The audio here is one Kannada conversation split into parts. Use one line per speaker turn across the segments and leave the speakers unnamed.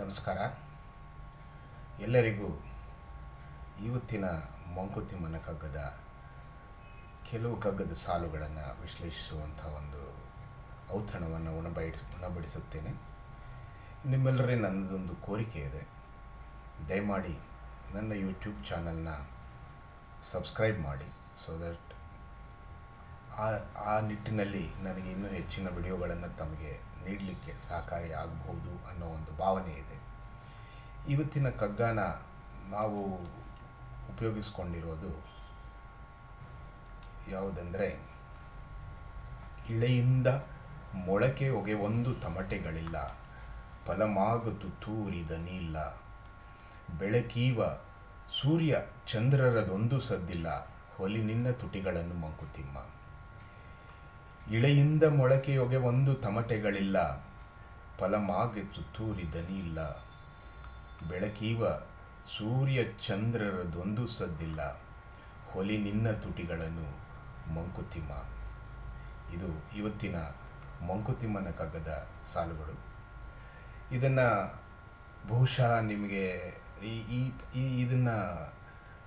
ನಮಸ್ಕಾರ. ಎಲ್ಲರಿಗೂ ಇವತ್ತಿನ ಮಂಕುತಿಮ್ಮನ ಕಗ್ಗದ ಕೆಲವು ಕಗ್ಗದ ಸಾಲುಗಳನ್ನು ವಿಶ್ಲೇಷಿಸುವಂಥ ಒಂದು ಔತಣವನ್ನು ಉಣಬಡಿಸ್, ಉಣಬಡಿಸುತ್ತೇನೆ. ನಿಮ್ಮೆಲ್ಲರೇ ನನ್ನದೊಂದು ಕೋರಿಕೆ ಇದೆ. ದಯಮಾಡಿ ನನ್ನ ಯೂಟ್ಯೂಬ್ ಚಾನಲ್ನ ಸಬ್ಸ್ಕ್ರೈಬ್ ಮಾಡಿ ಸೊ ದಟ್ ಆ ಆ ನಿಟ್ಟಿನಲ್ಲಿ ನನಗೆ ಇನ್ನೂ ಹೆಚ್ಚಿನ ವಿಡಿಯೋಗಳನ್ನು ತಮಗೆ ನೀಡಲಿಕ್ಕೆ ಸಹಕಾರಿ ಆಗಬಹುದು ಅನ್ನೋ ಒಂದು ಭಾವನೆ ಇದೆ. ಇವತ್ತಿನ ಕಗ್ಗಾನ ನಾವು ಉಪಯೋಗಿಸ್ಕೊಂಡಿರೋದು ಯಾವುದಂದರೆ, ಇಳೆಯಿಂದ ಮೊಳಕೆ ಹೊಗೆ ಒಂದು ತಮಟೆಗಳಿಲ್ಲ, ಫಲಮಾಗ ನೀಲ್ಲ ಬೆಳಕೀವ ಸೂರ್ಯ ಚಂದ್ರರದೊಂದು ಸದ್ದಿಲ್ಲ, ಹೊಲಿ ನಿನ್ನ ತುಟಿಗಳನ್ನು ಮಂಕುತಿಮ್ಮ. ಇಳೆಯಿಂದ ಮೊಳಕೆಯೊಗೆ ಒಂದು ತಮಟೆಗಳಿಲ್ಲ ಫಲಮಾಗೆ ತುತ್ತೂರಿ ದನಿಯಿಲ್ಲ ಬೆಳಕೀವ ಸೂರ್ಯ ಚಂದ್ರರದೊಂದು ಸದ್ದಿಲ್ಲ, ಹೊಲಿ ನಿನ್ನ ತುಟಿಗಳನ್ನು ಮಂಕುತಿಮ್ಮ. ಇದು ಇವತ್ತಿನ ಮಂಕುತಿಮ್ಮನ ಕಗ್ಗದ ಸಾಲುಗಳು. ಇದನ್ನು ಬಹುಶಃ ನಿಮಗೆ ಈ ಈ, ಇದನ್ನು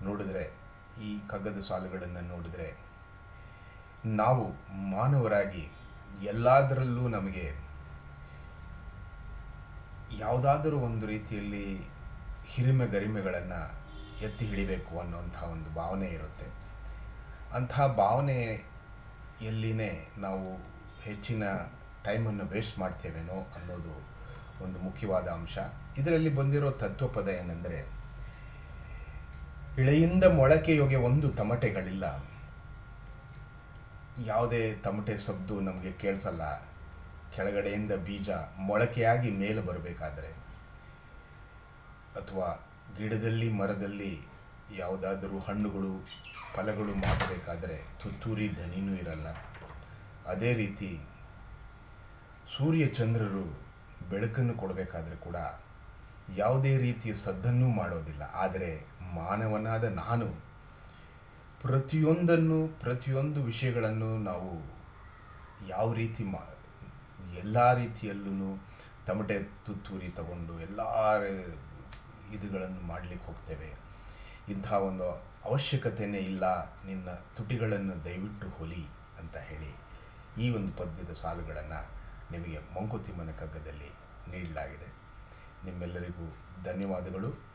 ನೋಡಿದ್ರೆ, ಈ ಕಗ್ಗದ ಸಾಲುಗಳನ್ನು ನೋಡಿದ್ರೆ ನಾವು ಮಾನವರಾಗಿ ಎಲ್ಲದರಲ್ಲೂ ನಮಗೆ ಯಾವುದಾದರೂ ಒಂದು ರೀತಿಯಲ್ಲಿ ಹಿರಿಮೆ ಗರಿಮೆಗಳನ್ನು ಎತ್ತಿ ಹಿಡಿಬೇಕು ಅನ್ನುವಂಥ ಒಂದು ಭಾವನೆ ಇರುತ್ತೆ. ಅಂಥ ಭಾವನೆಯಲ್ಲಿನೇ ನಾವು ಹೆಚ್ಚಿನ ಟೈಮನ್ನು ವೇಸ್ಟ್ ಮಾಡ್ತೇವೇನೋ ಅನ್ನೋದು ಒಂದು ಮುಖ್ಯವಾದ ಅಂಶ. ಇದರಲ್ಲಿ ಬಂದಿರೋ ತತ್ವಪದ ಏನೆಂದರೆ, ಇಳೆಯಿಂದ ಮೊಳಕೆಯೊಗೆ ಒಂದು ತಮಟೆಗಳಿಲ್ಲ. ಯಾವುದೇ ತಮಟೆ ಸಬ್ದು ನಮಗೆ ಕೇಳಿಸಲ್ಲ. ಕೆಳಗಡೆಯಿಂದ ಬೀಜ ಮೊಳಕೆಯಾಗಿ ಮೇಲೆ ಬರಬೇಕಾದ್ರೆ ಅಥವಾ ಗಿಡದಲ್ಲಿ, ಮರದಲ್ಲಿ ಯಾವುದಾದರೂ ಹಣ್ಣುಗಳು, ಫಲಗಳು ಮಾಡಬೇಕಾದ್ರೆ ತುತ್ತೂರಿ ಧನಿನೂ ಇರಲ್ಲ. ಅದೇ ರೀತಿ ಸೂರ್ಯ ಚಂದ್ರರು ಬೆಳಕನ್ನು ಕೊಡಬೇಕಾದ್ರೆ ಕೂಡ ಯಾವುದೇ ರೀತಿಯ ಸದ್ದನ್ನೂ ಮಾಡೋದಿಲ್ಲ. ಆದರೆ ಮಾನವನಾದ ನಾನು ಪ್ರತಿಯೊಂದನ್ನು, ಪ್ರತಿಯೊಂದು ವಿಷಯಗಳನ್ನು ನಾವು ಯಾವ ರೀತಿ ಮಾ, ಎಲ್ಲ ರೀತಿಯಲ್ಲೂ ತಮಟೆ ತುತ್ತೂರಿ ತಗೊಂಡು ಎಲ್ಲ ಇದುಗಳನ್ನು ಮಾಡಲಿಕ್ಕೆ ಹೋಗ್ತೇವೆ. ಇಂಥ ಒಂದು ಅವಶ್ಯಕತೆಯೇ ಇಲ್ಲ, ನಿನ್ನ ತುಟಿಗಳನ್ನು ದಯವಿಟ್ಟು ಹೊಲಿ ಅಂತ ಹೇಳಿ ಈ ಒಂದು ಪದ್ಯದ ಸಾಲುಗಳನ್ನು ನಿಮಗೆ ಮಂಕುತಿಮ್ಮನ ಕಗ್ಗದಲ್ಲಿ ನೀಡಲಾಗಿದೆ. ನಿಮ್ಮೆಲ್ಲರಿಗೂ ಧನ್ಯವಾದಗಳು.